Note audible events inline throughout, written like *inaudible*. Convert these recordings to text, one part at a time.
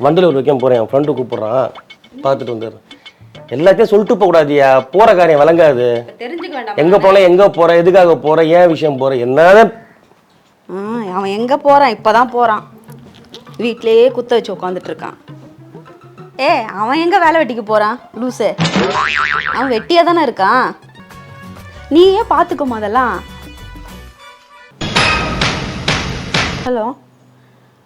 வண்டலூர் வைக்க போகிறேன் என் ஃப்ரெண்டு கூப்பிட்றான். பார்த்துட்டு வந்துடுறேன். எல்லாத்தையும் சொல்லிட்டு போகக்கூடாதியா? போகிற காரியம் விளங்காது. தெரிஞ்சுக்க வேண்டாம். எங்கே போகலாம் எங்கே போகிற எதுக்காக போகிற ஏன் விஷயம் போகிற என்னதான் ஆ, அவன் எங்க போறான்? இப்பதான் போறான். வீட்லயே குத்த வச்சு உட்காந்துட்டு இருக்கான். ஏ அவன் எங்க வேலை வெட்டிக்கு போறான்? லூசு. அவன் வெட்டியா தானே இருக்கான்? நீயே பார்த்துக்கோ அதெல்லாம்? ஹலோ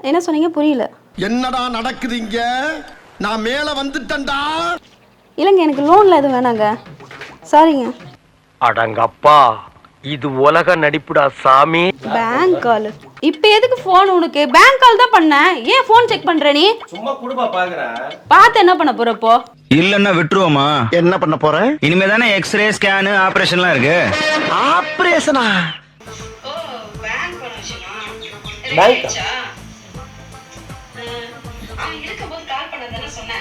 என்ன சொன்னீங்க? புரியல. என்னடா நடக்குது இங்க நான் மேல வந்துட்டேன்டா. இல்லைங்க எனக்கு லோனில் எதுவும் வேணாங்க. சாரிங்க அடங்கப்பா இது உலக நடிப்புடா சாமி. பேங்க் கால் இப்போ எதுக்கு ஃபோன் உனக்கு? பேங்க் கால் தான் பண்ணேன். ஏன் ஃபோன் செக் பண்ற நீ? சும்மா குடுப்பா பார்க்குறேன் பார்த்து என்ன பண்ண போற இப்போ? இல்லன்னா விட்டுருவோமா? என்ன பண்ண போறேன் இனிமே தானே எக்ஸ்ரே ஸ்கேனு ஆபரேஷன்லாம் இருக்கு. ஆபரேஷனா பேங்க்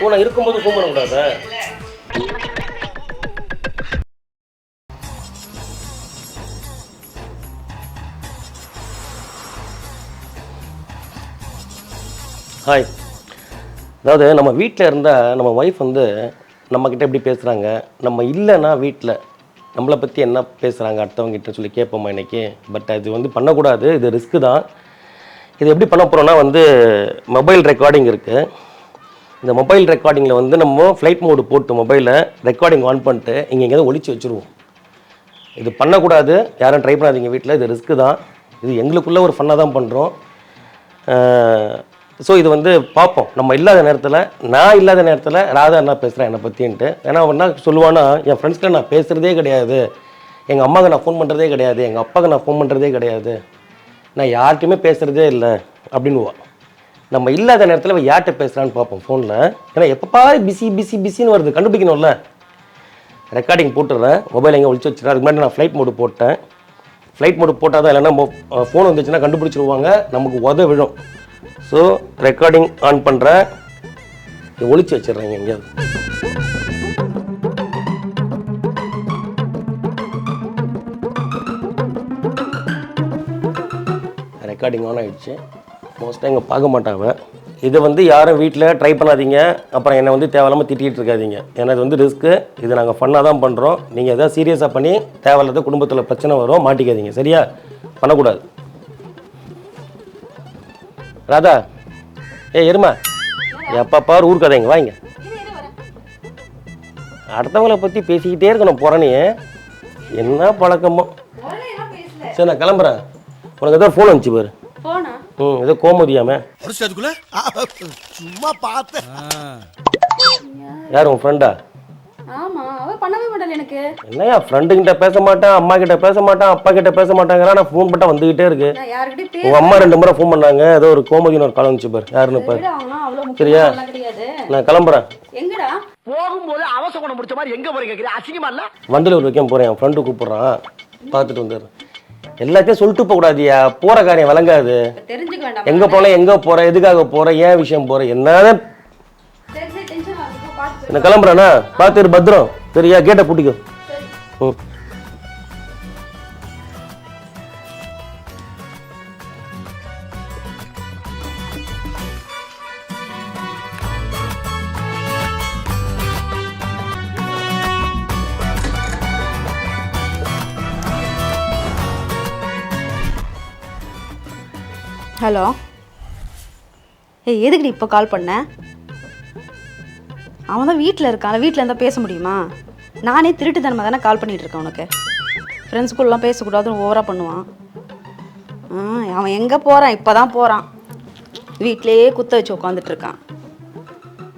உன இருக்கும்போது ஃபோன் பண்ணக்கூடாது ஹாய் அதாவது நம்ம வீட்டில் இருந்தால் நம்ம ஒய்ஃப் வந்து நம்மக்கிட்ட எப்படி பேசுகிறாங்க நம்ம இல்லைன்னா வீட்டில் நம்மளை பற்றி என்ன பேசுகிறாங்க அடுத்தவங்ககிட்ட சொல்லி கேட்போமா இன்றைக்கி பட் அது வந்து பண்ணக்கூடாது. இது ரிஸ்க்கு தான். இது எப்படி பண்ண போகிறோன்னா வந்து மொபைல் ரெக்கார்டிங் இருக்குது இந்த மொபைல் ரெக்கார்டிங்கில் வந்து நம்ம ஃப்ளைட் மோடு போட்டு மொபைலை ரெக்கார்டிங் ஆன் பண்ணிட்டு இங்கே எங்கேயாவது ஒழிச்சு வச்சுருவோம். இது பண்ணக்கூடாது. யாரும் ட்ரை பண்ணாதீங்க வீட்டில் இது ரிஸ்க்கு தான். இது எங்களுக்குள்ள ஒரு ஃபன்னாக தான் பண்ணுறோம் ஸோ இது வந்து பார்ப்போம். நம்ம இல்லாத நேரத்தில் நான் இல்லாத நேரத்தில் ராதா என்ன பேசுகிறேன் என்னை பற்றின்ட்டு ஏன்னா அவன் என்ன சொல்லுவான்னா என் ஃப்ரெண்ட்ஸ்கிட்ட நான் பேசுகிறதே கிடையாது. எங்கள் அம்மாவுக்கு நான் ஃபோன் பண்ணுறதே கிடையாது. எங்கள் அப்பாவுக்கு நான் ஃபோன் பண்ணுறதே கிடையாது. நான் யார்கிட்டையுமே பேசுகிறதே இல்லை. அப்படின்னுவா. நம்ம இல்லாத நேரத்தில் இவன் யார்கிட்ட பேசுகிறான்னு பார்ப்போம் ஃபோனில் ஏன்னா எப்பப்பா பிஸி பிஸி பிஸின்னு வருது. கண்டுபிடிக்கணும்ல. ரெக்கார்டிங் போட்டுடுறேன் மொபைல் எங்கே ஒழிச்சு வச்சுறேன் அதுக்கு முன்னாடி நான் ஃப்ளைட் மோடு போட்டேன். ஃப்ளைட் மோடு போட்டால் தான் இல்லைன்னா ஃபோன் வந்துச்சுன்னா கண்டுபிடிச்சிருவாங்க. நமக்கு உத விழும். ஸோ ரெக்கார்டிங் ஆன் பண்ணுறேன் ஒழிச்சு வச்சிடுறேன் எங்கேயாவது ரெக்கார்டிங் ஆன் ஆயிடுச்சு. மோஸ்ட்டாக இங்கே பார்க்க மாட்டாங்க. இதை வந்து யாரும் வீட்டில் ட்ரை பண்ணாதீங்க. அப்புறம் என்னை வந்து தேவையில்லாமல் திட்டிகிட்டு இருக்காதீங்க. ஏன்னா இது வந்து ரிஸ்க்கு இது நாங்கள் ஃபன்னாக தான் பண்ணுறோம் நீங்கள் எதாவது சீரியஸாக பண்ணி தேவையில்லாத குடும்பத்தில் பிரச்சனை வரும் மாட்டிக்காதீங்க. சரியா? பண்ணக்கூடாது. ராதா. ஏ எருமா. எப்போ பாரு ஊர் கதைங்க. வாங்க. அடுத்தவங்களை பற்றி பேசிக்கிட்டே இருக்கணும் புறணி என்ன பழக்கமோ. சரி நான் கிளம்புறேன். உனக்கு ஏதோ ஃபோன் வந்துச்சு பாரு. ம் ஏதோ கோமதியாமே சும்மா பார்த்தேன். யார் உன் ஃப்ரெண்டா ஆமா அவ பண்ணவே மாட்டாள் எனக்கு. என்னையா ஃப்ரெண்டுகிட்ட பேச மாட்டான் அம்மா கிட்ட பேச மாட்டான் அப்பா கிட்ட பேச மாட்டாங்கிறான் நான் ஃபோன் பண்ணா வந்துகிட்டே இருக்கு. நான் உங்க அம்மா ரெண்டு முறை ஃபோன் பண்ணாங்க ஏதோ ஒரு கோமதின்னு ஒரு காலம் வந்துச்சு பாரு யாருன்னு பாரு. சரியா? நான் கிளம்புறேன். எங்கடா? போகும்போது அவசர குணம் முடிச்ச மாதிரி எங்க போறீங்க கேக்குறீங்க? அசிங்கமா இல்ல? வண்டலூர் வைக்க போறேன் என் ஃப்ரெண்டு கூப்பிட்றான். பார்த்துட்டு வந்துடுறேன். எல்லாத்தையும் சொல்லிட்டு போகக்கூடாதியா போகிற காரியம் விளங்காது. தெரிஞ்சுக்க வேண்டாம் எங்கே போகலாம் எங்கே போகிற எதுக்காக போகிற ஏன் விஷயம் ஆகுது பார்த்து நான் கிளம்புறேண்ணா பார்த்து இரு, பத்திரம். சரியா? கேட்டை பூட்டிக்கோ. ம். ஹலோ. ஏய் எதுக்குடி இப்போ கால் பண்ண? அவன் தான் வீட்டில் இருக்கான் வீட்டில் இருந்தால் பேச முடியுமா? நானே திருட்டு திருட்டுத்தனமாக தானே கால் பண்ணிகிட்ருக்கேன் உனக்கு. ஃப்ரெண்ட்ஸ் பேசக்கூடாதுன்னு ஓவராக பண்ணுவான். அவன் எங்கே போகிறான் இப்போ தான் போகிறான் வீட்டிலேயே குத்த வச்சு உட்காந்துட்ருக்கான்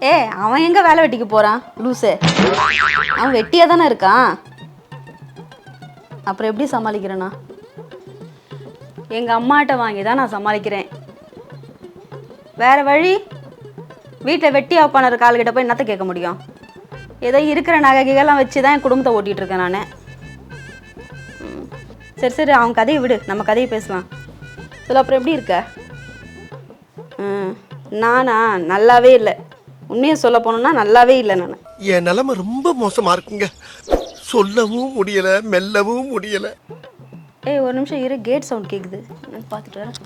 ஏ அவன் எங்கே வேலை வெட்டிக்கு போகிறான் லூசு. அவன் வெட்டியாக தானே இருக்கான். அப்புறம் எப்படி சமாளிக்கிறேண்ணா எங்கள் அம்மாட்ட வாங்கி தான் நான் சமாளிக்கிறேன். வேறு வழி? வீட்டில் வெட்டி ஆப்பான கால்கிட்ட போய் என்னத்த கேட்க முடியும்? ஏதோ இருக்கிற நகைகள்லாம் வச்சு தான் என் குடும்பத்தை ஓட்டிகிட்டு இருக்கேன் நான். சரி சரி அவன் கதையை விடு. நம்ம கதையை பேசலாம். இதில் அப்புறம் எப்படி இருக்க? நானா? நல்லாவே இல்லை. உண்மையை சொல்ல போனோம்னா நல்லாவே இல்லை நான். என் நிலமை ரொம்ப மோசமாக இருக்குங்க. சொல்லவும் முடியலை மெல்லவும் முடியலை. ஏய் ஒரு நிமிஷம் இரு கேட் சவுண்ட் கேட்குது பார்த்துட்டு வரேன்.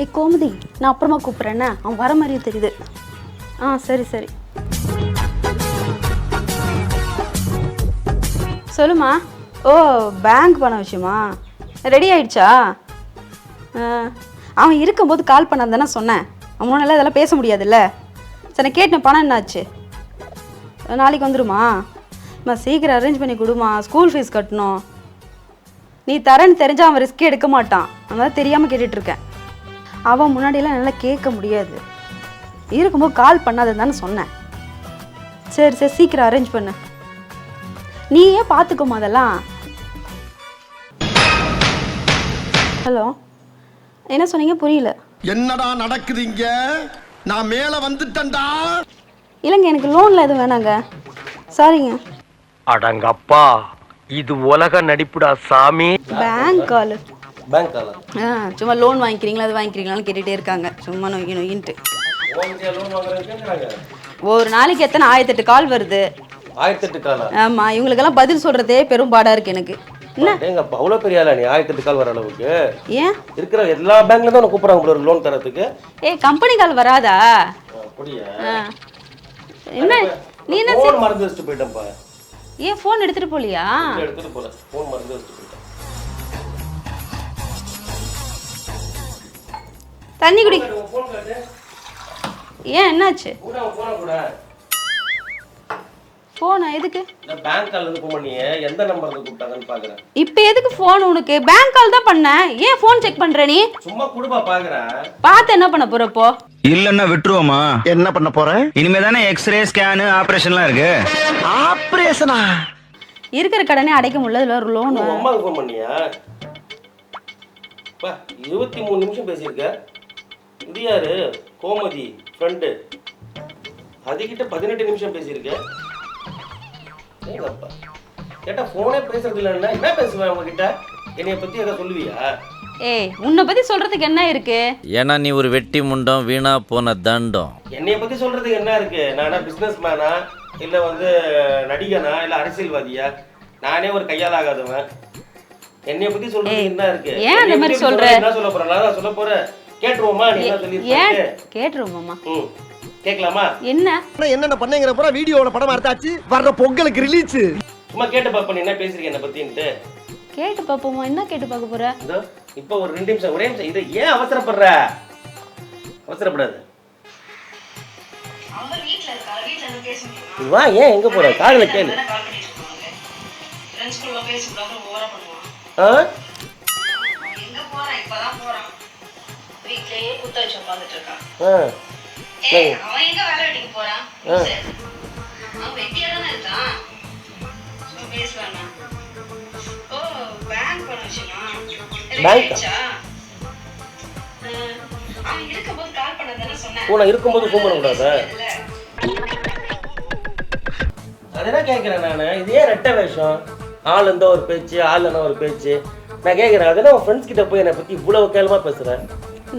ஏய் கோமதி நான் அப்புறமா கூப்பிட்றேண்ணே அவன் வர மாதிரியே தெரியுது. ஆ சரி சரி. சொல்லுமா? ஓ பேங்க் பண்ண விஷயமா? ரெடி ஆயிடுச்சா? அவன் இருக்கும்போது கால் பண்ணாது தானே சொன்னேன். அவனால இதெல்லாம் பேச முடியாதுல்ல. சரி நான் கேட்டேன் பணம் என்னாச்சு? நாளைக்கு வந்துடுமா அம்மா சீக்கிரம் அரேஞ்ச் பண்ணி கொடுமா ஸ்கூல் ஃபீஸ் கட்டணும். நீ தரேன்னு தெரிஞ்சா அவன் ரிஸ்கே எடுக்க மாட்டான். அதனால தெரியாமல் கேட்டுட்டு இருக்கேன். அவன் முன்னாடியெல்லாம் என்னால் கேட்க முடியாது. இருக்கும்போது கால் பண்ணாதுன்னு தானே சொன்னேன். சரி சரி சீக்கிரம் அரேஞ்ச் பண்ணு. நீயே பார்த்துக்கோமா அதெல்லாம். ஹலோ என்ன சொன்னீங்க? புரியல. என்னடா நடக்குது இங்க நான் மேல வந்துட்டேன்டா. இல்லைங்க எனக்கு லோனில் எதுவும் வேணாங்க. சாரிங்க அடங்கப்பா. இது உலக நடிப்புடா சாமி. பேங்க் கால் பேங்க் காலா ஆ சும்மா லோன் வாங்கிக்கிறீங்களா அது வாங்கிக்கிறீங்களான்னு கேட்டுகிட்டே இருக்காங்க. சும்மா வாங்குறேன்னு கேட்குறாங்க ஒரு நாளைக்கு எத்தனை? ஆயிரத்தெட்டு கால் வருது. ஆயிரத்தெட்டு காலா? ஆமாம் இவங்களுக்கெல்லாம் பதில் சொல்கிறதே பெரும் பாடாக இருக்குது எனக்கு அவ்வளோ பெரிய ஆளா நீ? ஆயிரத்தெட்டு கால் வர அளவுக்கு? ஏன்? இருக்கிற எல்லா பேங்க்ல தான் கூப்பிடுறாங்க லோன் தரத்துக்கு. ஏய் கம்பெனி கால் வராதா? அப்படியா. என்ன? நீ என்ன ஃபோன் மறந்து வச்சுட்டு போயிட்டேன்ப்பா. ஏன் ஃபோன் எடுத்துகிட்டு போலியா? எடுத்துட்டு போல. ஃபோன் மறந்து வச்சுட்டு போயிட்டேன். தண்ணி குடி. ஏன் என்னாச்சு? கூட? ஃபோனை எதுக்கு? பேங்க் கால்ல இருந்து ஃபோன் பண்ணியே எந்த நம்பர்ல கூப்பிட்டாங்கன்னு பாக்குறேன். இப்போ எதுக்கு ஃபோன் உனக்கு? பேங்க் கால் தான் பண்ணேன் ஏன் ஃபோன் செக் பண்ணுற நீ? சும்மா குடுப்பா பாக்குறேன். பார்த்து என்ன பண்ண போற இப்போ? இல்லன்னா விட்டுருவோமா? என்ன பண்ண போறேன் இனிமே தானே எக்ஸ்ரே ஸ்கேனு ஆபரேஷன்லாம் இருக்கு. ஆபரேஷனா இருக்கிற கடனே அடைக்க முடியல இதில் ஒரு லோன் உங்க அம்மாவுக்கு ஃபோன் பண்ணியா? பா இருபத்தி மூணு நிமிஷம் பேசியிருக்க. இது யாரு கோமதி ஃப்ரெண்டு அதுகிட்ட பதினெட்டு நிமிஷம் பேசியிருக்க. கேட்டா ஃபோனே பேசுறது இல்லைன்னா என்ன பேசுவேன் உங்ககிட்ட? என்னைய பத்தி எதாவது சொல்லுவியா? ஏய் உன்னை பற்றி சொல்கிறதுக்கு என்ன இருக்கு? ஏன்னா நீ ஒரு வெட்டி முண்டம் வீணா போன தண்டம். என்னைய பத்தி சொல்றதுக்கு என்ன இருக்கு? நானா பிசினஸ் மேனா இல்ல வந்து நடிகனா? இல்ல அரசியல்வாதியா? நானே ஒரு கையால் ஆகாதவன் என்னைய பத்தி சொல்றதுக்கு என்ன இருக்கு? ஏன் அந்த மாதிரி பத்தி சொல்ற? என்ன சொல்ல போறேன்? நான் சொல்ல போறேன். கேட்டுருவோமா நீ என்ன ஏன் சொல்லியிருக்க கேட்டுருவோம்மா ம். கேட்கலாமா? என்ன? என்னென்ன பண்ணேங்கிற பூரா வீடியோல படம் எடுத்தாச்சு. வர்ற பொங்கலுக்கு ரிலீஸ் சும்மா கேட்டு பாப்ப நீ என்ன பேசுறீங்க என்ன பத்தின்ட்டு? கேட்டு பார்ப்போமா என்ன கேட்டு பார்க்க போற? இதோ இப்போ ஒரு ரெண்டு நிமிஷம் ஒரே நிமிஷம் இதை ஏன் அவசரப்படுற? அவசரப்படாது. வா ஏன் எங்க போற? காதுல கேளு. ஆ. ஆ. சரி. ஆ பேங்க் உன இருக்கும்போது ஃபோன் பண்ணக்கூடாதா அதெல்லாம் கேட்குறேன் நான்? இது ஏன் ரெட்டை வேஷம்? ஆள் இருந்தா ஒரு பேச்சு ஆள் ஒரு பேச்சு. நான் கேட்குறேன் அதெல்லாம் உன் ஃப்ரெண்ட்ஸ் கிட்ட போய் என்னை பற்றி இவ்வளோ கேவலமா பேசுகிறேன்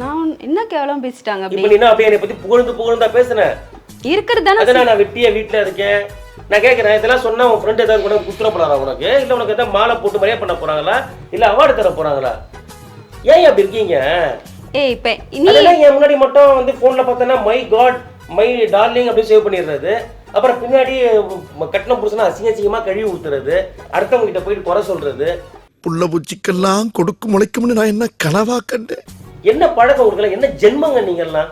நான் என்ன கேவலம் பேசிட்டாங்க இப்போ நீ என்ன அப்படியே என்னை பற்றி புகழ்ந்து புகழ்ந்தா பேசுனேன் இருக்கிறது தானே அதனால் நான் வெட்டியா வீட்டில் இருக்கேன். நான் கேட்குறேன் இதெல்லாம் சொன்னா உன் ஃப்ரெண்ட் ஏதாவது கூட குத்துற போறாரா உனக்கு? இல்லை உனக்கு எதாவது மாலை போட்டு மரியாதை பண்ண போறாங்களா? இல்லை அவார்டு தர போறாங்களா? ஏன் அப்படி இருக்கீங்க? ஏய் இப்போ நீ அதெல்லாம் என் முன்னாடி மட்டும் வந்து ஃபோன்ல பார்த்தோன்னா மை காட் மை டார்லிங் அப்படி சேவ் பண்ணிடுறது. அப்புறம் பின்னாடி கட்டின புருஷனா அசிங்க அசிங்கமா கழுவி ஊத்துறது. அடுத்தவங்க கிட்ட போயிட்டு குறை சொல்றது. புள்ள பூச்சிக்கெல்லாம் கொடுக்கு முளைக்கும்னு நான் என்ன கனவா கண்டேன்? என்ன பழக்கம் உங்களுக்கு என்ன ஜென்மங்க நீங்கெல்லாம்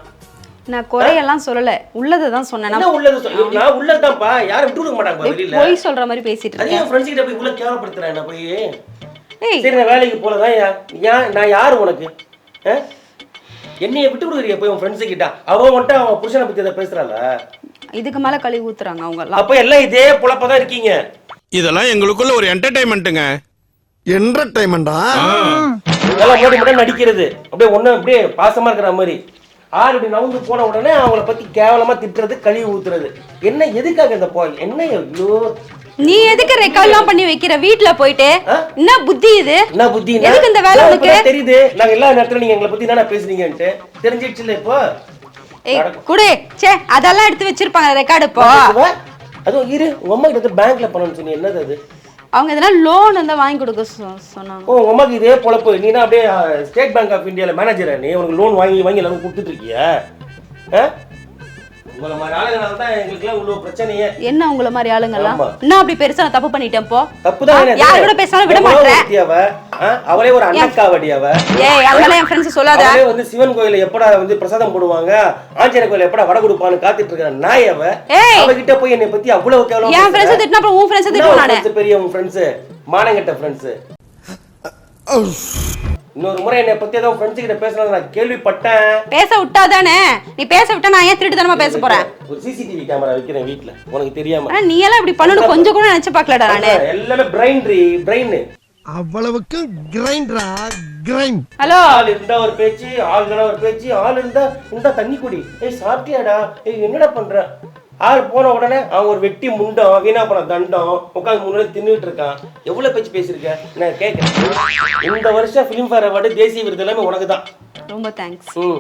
நான் குறையெல்லாம் சொல்லலை. உள்ளதை தான் சொன்னேன். நான் உள்ளது நான் உள்ளதுதான்ப்பா யாரும் விட்டு கொடுக்க மாட்டாங்க வெளியில. பொய் சொல்ற மாதிரி பேசிட்டு இருக்கேன். என் ஃப்ரெண்ட்ஸ் கிட்ட போய் இவ்வளவு கேவலப்படுத்துறேன் என்ன போய்? ஏய். சரி நான் வேலைக்கு போலதான் யா- யா- நான் யாரு உனக்கு? ஆ? என்னைய விட்டு கொடுக்குறிய போய் உன் ஃப்ரெண்ட்ஸ் கிட்ட? அவன் மட்டும் அவன் புருஷனை பத்தி அதை பேசுறாள இதுக்கு மேல கழுவி ஊத்துறாங்க அவங்க எல்லாம் அப்ப எல்லாம் இதே புழப்பதான் இருக்கீங்க. இதெல்லாம் எங்களுக்குள்ள ஒரு என்டர்டைன்மெண்ட்டுங்க என்டர்டைன்மெண்டா இதெல்லாம் முன்னாடி மட்டும் நடிக்கிறது. அப்படியே ஒண்ணு அப்படியே பாசமா இருக்கிற மாதிரி. ஆள் இப்படி நவுந்து போன உடனே அவங்கள பத்தி கேவலமா திட்டுறது கழுவி ஊத்துறது. என்ன எதுக்காக இந்த போ என்ன ஐயோ நீ எதுக்கு ரெக்கார்ட்லாம் பண்ணி வைக்கிற? வீட்ல போயிட்டு? என்ன புத்தி இது? என்ன புத்தி எதுக்கு இந்த வேலை உனக்கு? தெரியுது. நாங்க எல்லா நேரத்துல நீங்க எங்களை பத்தி என்ன பேசுறீங்கன்ட்டு தெரிஞ்சிடுச்சுல இப்போ? ஏய் குடு. சே அதெல்லாம் எடுத்து வச்சிருப்பாங்க ரெக்கார்டு இப்போ. அதுவும் இரு உங்க அம்மா கிட்ட பேங்க்ல பண்ணணும்னு சொன்னி என்னது அது? அவங்க எதனா லோன் இருந்தால் வாங்கி கொடுக்க சொன்னாங்க. ஓ உமாக்கு இதே பொழப்பு. நீ தான் அப்படியே ஸ்டேட் பேங்க் ஆஃப் இந்தியாவில் மேனேஜர் நீ? உனக்கு லோன் வாங்கி வாங்கி எல்லாரும் கொடுத்துட்டு இருக்கிய? ஆ? உங்களை மாதிரி ஆளுங்கனால தான் எங்களுக்குலாம் இவ்வளோ பிரச்சனையே. என்ன உங்கள மாதிரி ஆளுங்கெல்லாம் ஆமா. என்ன அப்படி பெருசா நான் தப்பு பண்ணிட்டேன் போ. தப்பு தான் ஆ, யார் கூட பேசினாலும் விட மாட்டேன் அவ ஆ? அவளே ஒரு அண்ணக்காவடி அவ. ஏய் அதெல்லாம் என் ஃப்ரெண்ட்ஸ் சொல்லாத. அவளே வந்து சிவன் கோயில எப்படா வந்து பிரசாதம் போடுவாங்க? ஆஞ்சநேய கோயில எப்படா வடை கொடுப்பான்னு காத்துட்டு இருக்கிற நாய் அவ. ஏய். அவகிட்ட போய் என்னை பத்தி அவ்வளவு கேவலம் என் ஃப்ரெண்ட்ஸ் திட்டினா அப்புறம் உன் ஃப்ரெண்ட்ஸ் திட்டுவோம் நானு பெரிய உன் ஃப்ரெண்ட்ஸ் மானங்கட்ட ஃப்ரெண்ட்ஸ் இன்னொரு முறை என்னை பத்தி ஏதோ ஃப்ரெண்ட்ஸ் கிட்ட பேசினா நான் கேள்விப்பட்டேன். பேச விட்டாதானே? நீ பேச விட்டா நான் ஏன் திருட்டுத்தனமா பேச போறேன்? ஒரு சிசிடிவி கேமரா வைக்கிறேன் வீட்ல. உனக்கு தெரியாம. ஆனா நீ எல்லாம் இப்படி பண்ணணும் கொஞ்சம் கூட நினைச்சு பார்க்கலடா நானு. எல்லாமே பிரைன் பிரைன் அவ்வளவுக்கு கிரைண்டரா கிரைண்ட் ஹலோ? ஆள் இருந்தா ஒரு பேச்சு ஆள் ஒரு பேச்சு ஆள் இருந்தா இந்த தண்ணி குடி. ஏய் சாப்பிட்டியாடா? ஏய் என்னடா பண்ற? ஆள் போன உடனே அவன் ஒரு வெட்டி முண்டம் வீணா போன தண்டம் உட்காந்து முன்னாடி தின்னுட்டு இருக்கான். எவ்வளவு பேச்சு பேசியிருக்க? நான் கேட்கறேன் இந்த வருஷம் ஃபிலிம் ஃபேர் அவார்டு தேசிய விருது எல்லாமே உனக்கு தான் ரொம்ப தேங்க்ஸ் ம்.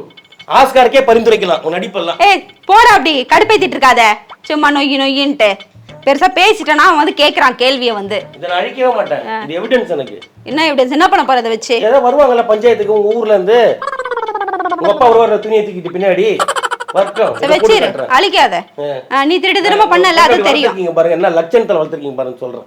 ஆஸ்காருக்கே பரிந்துரைக்கலாம் உன் நடிப்பெல்லாம். ஏய் போடா அப்படி கடுப்பேத்திட்டு இருக்காத. சும்மா நொய்யி நொய்யின்ட்டு. பெருசா பேசிட்டேன்னா அவன் வந்து கேக்குறான் கேள்விய வந்து. இதை நான் அழிக்கவே மாட்டேன். இது எவிடன்ஸ் எனக்கு. என்ன எவிடன்ஸ் என்ன பண்ண போற அதை வச்சு? ஏதோ வருவாங்கல்ல பஞ்சாயத்துக்கு உங்க ஊர்ல இருந்து? உங்க அப்பா வருவார் துணியை தூக்கிட்டு பின்னாடி. *laughs* வச்சிரு. அழிக்காத. நீ திருட்டு திரும்ப பண்ணல அது தெரியும். பாருங்க. என்ன லட்சணத்துல வளர்த்துருக்கீங்க பாருங்க சொல்றேன்.